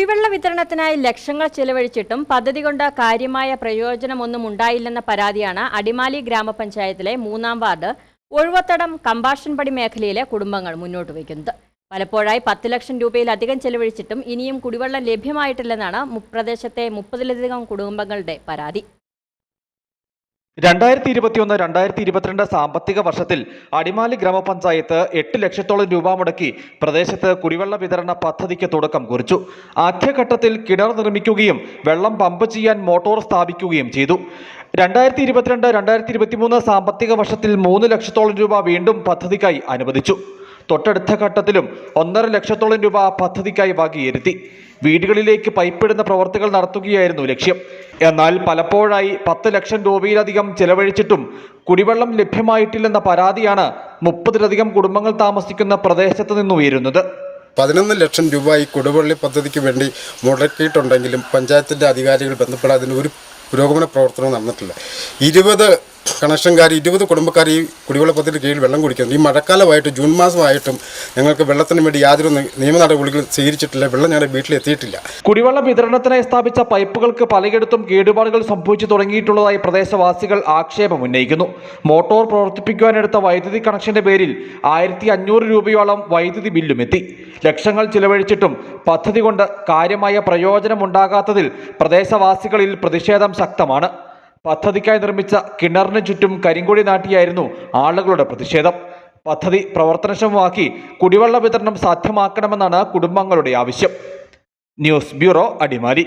കുടിവെള്ള വിതരണത്തിനായി ലക്ഷങ്ങൾ ചെലവഴിച്ചിട്ടും പദ്ധതി കൊണ്ട് കാര്യമായ പ്രയോജനമൊന്നും ഉണ്ടായില്ലെന്ന പരാതിയാണ് അടിമാലി ഗ്രാമപഞ്ചായത്തിലെ മൂന്നാം വാർഡ് ഒഴുവത്തടം കമ്പാഷൻപടി മേഖലയിലെ കുടുംബങ്ങൾ മുന്നോട്ട് വയ്ക്കുന്നത്. പലപ്പോഴായി പത്ത് ലക്ഷം രൂപയിലധികം ചെലവഴിച്ചിട്ടും ഇനിയും കുടിവെള്ളം ലഭ്യമായിട്ടില്ലെന്നാണ് പ്രദേശത്തെ മുപ്പതിലധികം കുടുംബങ്ങളുടെ പരാതി. രണ്ടായിരത്തി ഇരുപത്തിയൊന്ന് രണ്ടായിരത്തി ഇരുപത്തിരണ്ട് സാമ്പത്തിക വർഷത്തിൽ അടിമാലി ഗ്രാമപഞ്ചായത്ത് എട്ട് ലക്ഷത്തോളം രൂപ മുടക്കി പ്രദേശത്ത് കുടിവെള്ള വിതരണ പദ്ധതിക്ക് തുടക്കം കുറിച്ചു. ആദ്യഘട്ടത്തിൽ കിണർ നിർമ്മിക്കുകയും വെള്ളം പമ്പ് ചെയ്യാൻ മോട്ടോർ സ്ഥാപിക്കുകയും ചെയ്തു. രണ്ടായിരത്തി ഇരുപത്തിരണ്ട് രണ്ടായിരത്തി ഇരുപത്തിമൂന്ന് സാമ്പത്തിക വർഷത്തിൽ മൂന്ന് ലക്ഷത്തോളം രൂപ വീണ്ടും പദ്ധതിക്കായി അനുവദിച്ചു. തൊട്ടടുത്ത ഘട്ടത്തിലും ഒന്നര ലക്ഷത്തോളം രൂപ പദ്ധതിക്കായി വകയിരുത്തി വീടുകളിലേക്ക് പൈപ്പിടുന്ന പ്രവർത്തികൾ നടത്തുകയായിരുന്നു ലക്ഷ്യം. എന്നാൽ പലപ്പോഴായി പത്ത് ലക്ഷം രൂപയിലധികം ചെലവഴിച്ചിട്ടും കുടിവെള്ളം ലഭ്യമായിട്ടില്ലെന്ന പരാതിയാണ് മുപ്പതിലധികം കുടുംബങ്ങൾ താമസിക്കുന്ന പ്രദേശത്ത് നിന്നുയരുന്നത് പതിനൊന്ന് ലക്ഷം രൂപ ഈ കുടിവെള്ളി പദ്ധതിക്ക് വേണ്ടി മുടക്കിയിട്ടുണ്ടെങ്കിലും പഞ്ചായത്തിന്റെ അധികാരികൾ ബന്ധപ്പെടാതിന് ഒരു പുരോഗമന പ്രവർത്തനവും നടന്നിട്ടില്ല. ഇരുപത് കണക്ഷൻകാർ ഇരുപത് കുടുംബക്കാർ ഈ കുടിവെള്ള പദ്ധതി കീഴിൽ വെള്ളം കുടിക്കുന്നു. ഈ മഴക്കാലമായിട്ട് ജൂൺ മാസമായിട്ടും ഞങ്ങൾക്ക് വെള്ളത്തിന് വേണ്ടി യാതൊരു നിയമ നടപടികളും സ്വീകരിച്ചിട്ടില്ല. വെള്ളം ഞങ്ങളുടെ വീട്ടിലെത്തിയിട്ടില്ല. കുടിവെള്ള വിതരണത്തിനായി സ്ഥാപിച്ച പൈപ്പുകൾക്ക് പലയിടത്തും കേടുപാടുകൾ സംഭവിച്ചു തുടങ്ങിയിട്ടുള്ളതായി പ്രദേശവാസികൾ ആക്ഷേപം ഉന്നയിക്കുന്നു. മോട്ടോർ പ്രവർത്തിപ്പിക്കുവാനെടുത്ത വൈദ്യുതി കണക്ഷന്റെ പേരിൽ ആയിരത്തി അഞ്ഞൂറ് രൂപയോളം വൈദ്യുതി ബില്ലും എത്തി. ലക്ഷങ്ങൾ ചിലവഴിച്ചിട്ടും പദ്ധതി കൊണ്ട് കാര്യമായ പ്രയോജനമുണ്ടാകാത്തതിൽ പ്രദേശവാസികളിൽ പ്രതിഷേധം ശക്തമാണ്. പദ്ധതിക്കായി നിർമ്മിച്ച കിണറിന് ചുറ്റും കരിങ്കൊടി നാട്ടിയായിരുന്നു ആളുകളുടെ പ്രതിഷേധം. പദ്ധതി പ്രവർത്തനക്ഷമമാക്കി കുടിവെള്ള വിതരണം സാധ്യമാക്കണമെന്നാണ് കുടുംബങ്ങളുടെ ആവശ്യം. News bureau Adimali.